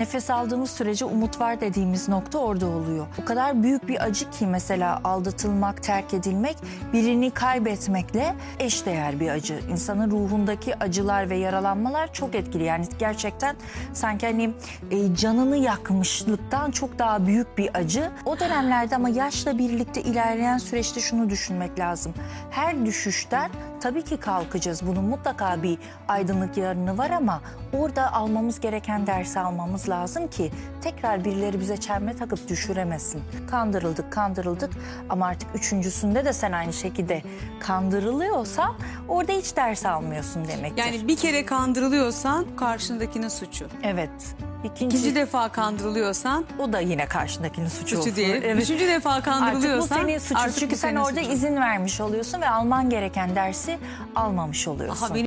Nefes aldığımız sürece umut var dediğimiz nokta orada oluyor. O kadar büyük bir acı ki mesela aldatılmak, terk edilmek birini kaybetmekle eşdeğer bir acı. İnsanın ruhundaki acılar ve yaralanmalar çok etkili. Yani gerçekten sanki hani e, canını yakmışlıktan çok daha büyük bir acı. O dönemlerde ama yaşla birlikte ilerleyen süreçte şunu düşünmek lazım. Her düşüşten tabii ki kalkacağız. Bunun mutlaka bir aydınlık yarını var ama orada almamız gereken dersi almamız lazım ki tekrar birileri bize çelme takıp düşüremesin. Kandırıldık, kandırıldık ama artık üçüncüsünde de sen aynı şekilde kandırılıyorsan orada hiç ders almıyorsun demektir. Yani bir kere kandırılıyorsan karşındakinin suçu. evet. İkinci, İkinci defa kandırılıyorsan o da yine karşındakinin suçu, suçu değil. Evet. Üçüncü defa Artık bu kandırılıyorsan senin suçun. artık Çünkü sen orada suçun. izin vermiş oluyorsun ve alman gereken dersi almamış oluyorsun. Aha, benim